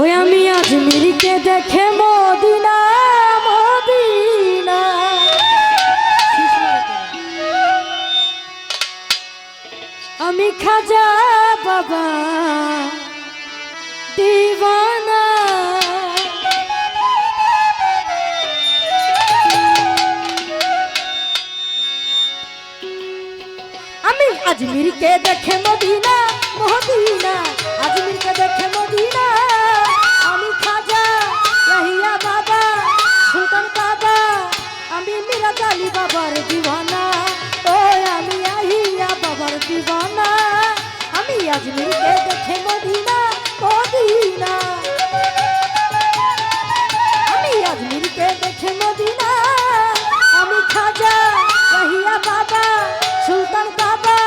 ওই আমি আজমিরকে দেখে মদিনা মদিনা। আমি খাজা বাবা দিবানা আমি আজমিরকে দেখে মদিনা গজনীকে দেখে মদিনা মদিনা। আমি আজমিরকে দেখে মদিনা। আমি খাজা রহিয়া বাবা, সুলতান বাবা।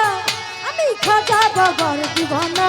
আমি খাজা বগর দিবানা।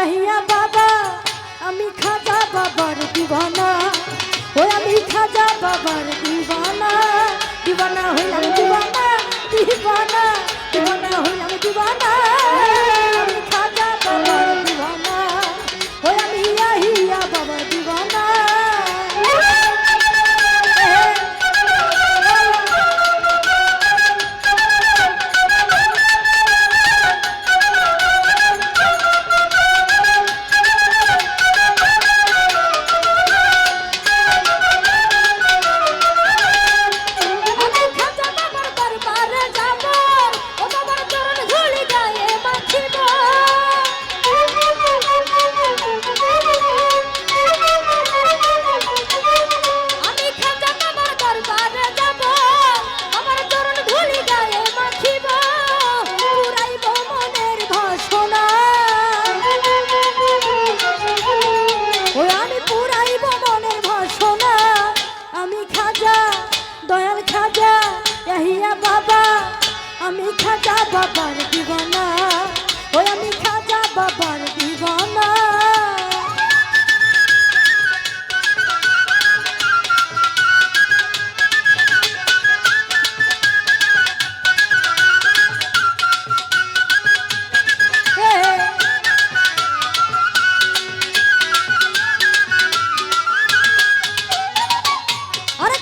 কাহিয়া বাবা, আমি খাজা বাবার দিবানা। ও আমি খাজা বাবার দিবানা। দিবানা হইলাম দিবানা দিবানা দিবানা হইলাম দিবানা। এহিয়া বাবা আমি খাজা বাবার দিবানা। ওই আমি খাজা বাবার দিবানা। আরে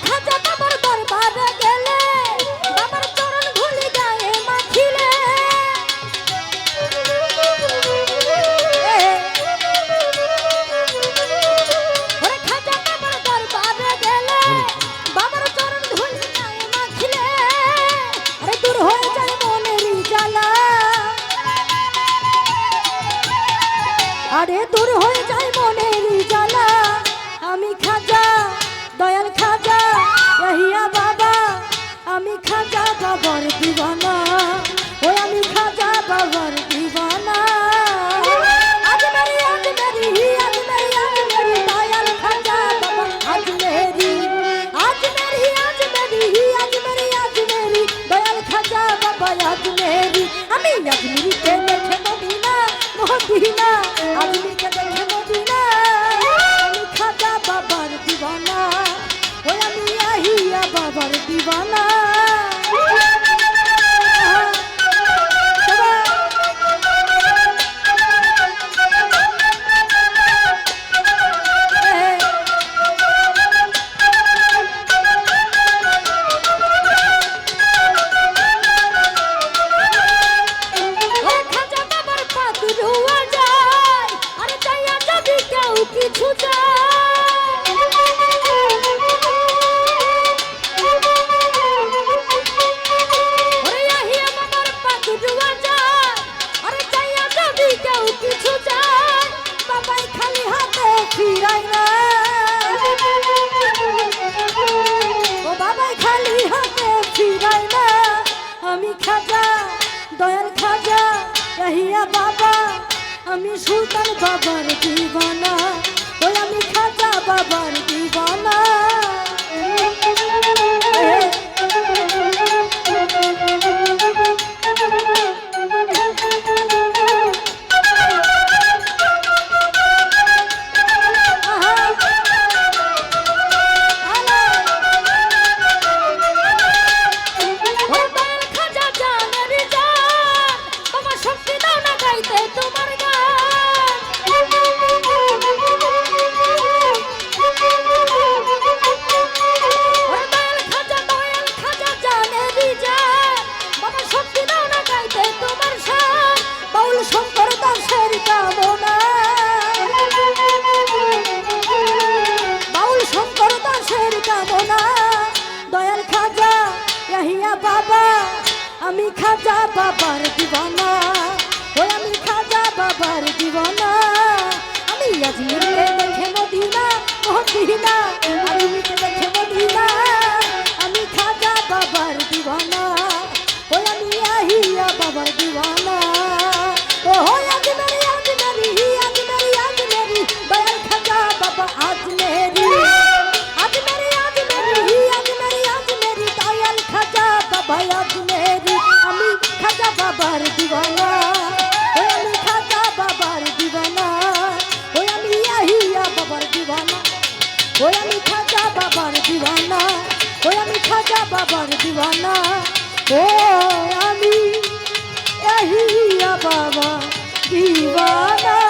খাজা দয়াল খাজা রহিয়া বাবা আমি সুলতান বাবার দিবানা ওই আমি খাজা বাবার দিবানা। দাসের কামনা। দয়াল খাজা রহিয়া বাবা, আমি খাজা বাবার দিবানা। ওই আমি খাজা বাবার দিবানা। আমি আজমিরকে দেখে মদিনা মদিনা আজমিরকে দেখে মদিনা আমি খাজা বাবার দিবানা। ওই আমি আহিয়া বাবার দিবানা বাবার দিবানা ও আমি এই বাবা দিবানা